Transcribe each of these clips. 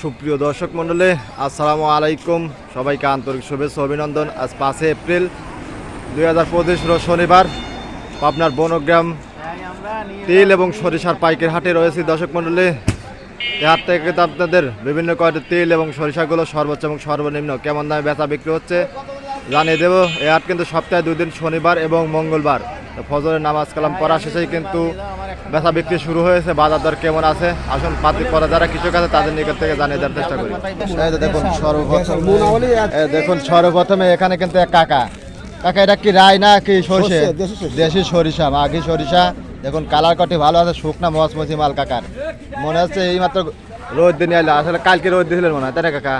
সুপ্রিয় দর্শক মণ্ডলী, আসসালামু আলাইকুম। সবাইকে আন্তরিক শুভেচ্ছা অভিনন্দন। আজ পাঁচই এপ্রিল, দুই হাজার পঁচিশ শনিবার। পাবনার বনগ্রাম তেল এবং সরিষার পাইকের হাটে রয়েছে দর্শক মণ্ডলী। হাট থেকে আপনাদের বিভিন্ন কয়েকটি তেল এবং সরিষাগুলো সর্বোচ্চ এবং সর্বনিম্ন কেমন দামে বেচা বিক্রি হচ্ছে জানিয়ে দেবো। এ হাট কিন্তু সপ্তাহে দুদিন শনিবার এবং মঙ্গলবার। ফজরের নামাজ কালাম পড়া শেষেই কিন্তু বেচা বিক্রি শুরু হয়েছে বাজার দর কেমন আছে? আসুন পাতি পরে যারা কৃষক আছে তাদের নিকট থেকে জানিয়ে দেওয়ার চেষ্টা করি। দেখুন সর্বপ্রথম দেখুন সর্বপ্রথমে এখানে কিন্তু এক কাকা। কাকা এটা কি রায় না কি সরষে? সরষে, দেশি সরিষা। মাঘি সরিষা দেখুন কালার কটি ভালো আছে শুকনা মচমচি মাল কাকার। মনে হচ্ছে এই মাত্র রোদ দিন এলো আসলে কালকে রোদ দিয়েছিলেন মনে হয় তাই না কাকা?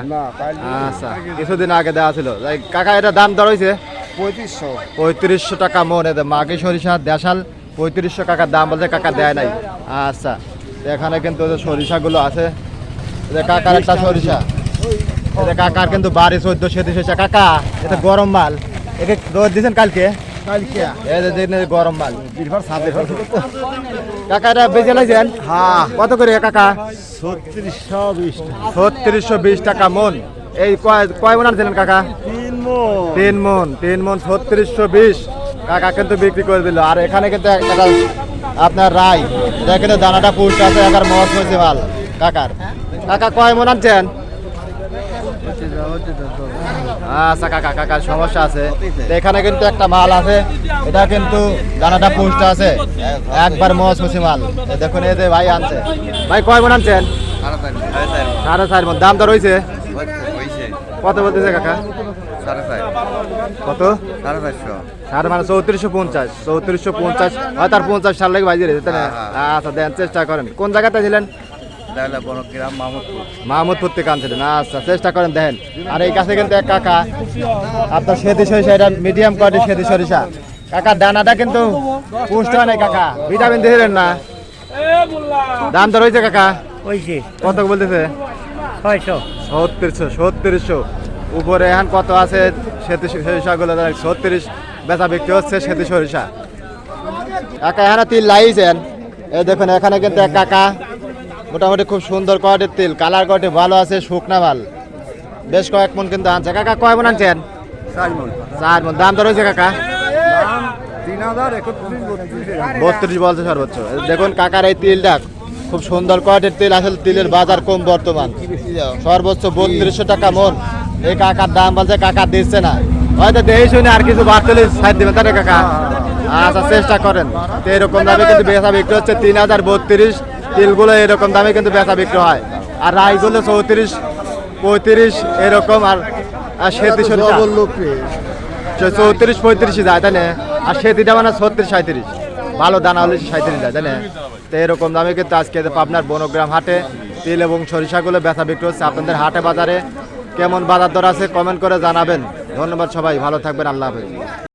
আচ্ছা কিছুদিন আগে দেওয়া ছিল। কাকা এটা দাম দর হয়েছে পঁয়ত্রিশশো। পঁয়ত্রিশশো টাকা মন এতে মাঘি সরিষা দেশাল পঁয়ত্রিশশো টাকার দাম বলতে কাকা দেয় নাই। আচ্ছা এখানে কিন্তু সরিষাগুলো আছে। কাকার একটা সরিষা। এদের কাকার কিন্তু বাড়ি চোদ্দ সেদি সরিষা কাকা এটা গরম মাল। একে রোদ দিয়েছেন কালকে? গরম মাল। কাকা এটা হ্যাঁ। কত করে কাকা? ছত্রিশশো বিশ ছত্রিশশো বিশ টাকা মন। এই কয় কয় মন আনছিলেন কাকা? তিন মন তিন মন ছত্রিশশো বিশ। কাকা কিন্তু বিক্রি করে দিল। আর এখানে কিন্তু একটা আপনার রায়। এটা কিন্তু দানাটা পুষ্ট আছে একার মস হয়েছে মাল কাকার। কাকা কয় মন আনছেন? আচ্ছা কাকা কাকার সমস্যা আছে। এখানে কিন্তু একটা মাল আছে। এটা কিন্তু দানাটা পুষ্ট আছে। একবার মস হয়েছে মাল দেখুন এই যে ভাই আনছে। ভাই কয় মন আনছেন? সাড়ে চার মন। দাম দর হয়েছে। কত বলতেছে কাকা? কত? সাড়ে মানে চৌত্রিশশো পঞ্চাশ। চৌত্রিশশো পঞ্চাশ। হয় তার পঞ্চাশ সাল লাগে বাজিয়ে রেখেছে আচ্ছা দেন চেষ্টা করেন। কোন জায়গাতে ছিলেন? মাহমুদপুর থেকে আনছিলেন। আচ্ছা চেষ্টা করেন দেখেন আর এই কাছে কিন্তু এক কাকা। আপনার সেদি সরিষা এটা মিডিয়াম কোয়ালিটি সেদি সরিষা। কাকা দানাটা কিন্তু পুষ্ট হয় নাই কাকা। ভিটামিন দিয়েছিলেন না? দাম তো রয়েছে কাকা? কত বলতেছে? ছয়শো। ছত্রিশশো ছত্রিশশো। উপরে এখন কত আছে? সেতু সরিষাগুলো ছত্রিশ বেচা বিক্রি হচ্ছে সেতু সরিষা। কাকা এখানে তিল লাইছেন এই দেখুন এখানে কিন্তু এক কাকা মোটামুটি খুব সুন্দর কোয়ালিটির তিল কালার কোয়ালিটি ভালো আছে শুকনা মাল। বেশ কয়েক মন কিন্তু আনছে। কাকা কয় মন আনছেন? চার মন। দাম তো রয়েছে কাকা? বত্রিশ বলছে সর্বোচ্চ। দেখুন কাকার এই তিলটা খুব সুন্দর কোয়ালিটির তিল আসলে তিলের বাজার কম বর্তমান। সর্বোচ্চ বত্রিশশো টাকা মন। এই কাকার দাম বলছে কাকা দিচ্ছে না। হয়তো দেই শুনে আর কিছু বাড়তে সাইড দেবেন না কাকা আচ্ছা চেষ্টা করেন। তো এরকম দামে কিন্তু বেচা বিক্রি হচ্ছে তিন হাজার বত্রিশ। তিলগুলো এরকম দামে কিন্তু বেচা বিক্রি হয়। আর রাইগুলো চৌত্রিশ পঁয়ত্রিশ এরকম আর চৌত্রিশ পঁয়ত্রিশই যায় তাই না আর সেতিটা মানে ছত্রিশ সাঁত্রিশ ভালো দানা হলে সাঁত্রিশ যায় তাই না তো এরকম দামে কিন্তু আজকে আপনার বনগ্রাম হাটে তিল এবং সরিষাগুলো ব্যথা বিক্রি হচ্ছে। আপনাদের হাটে বাজারে কেমন বাজার দর আছে কমেন্ট করে জানাবেন। ধন্যবাদ সবাই ভালো থাকবেন আল্লাহ হাফেজ।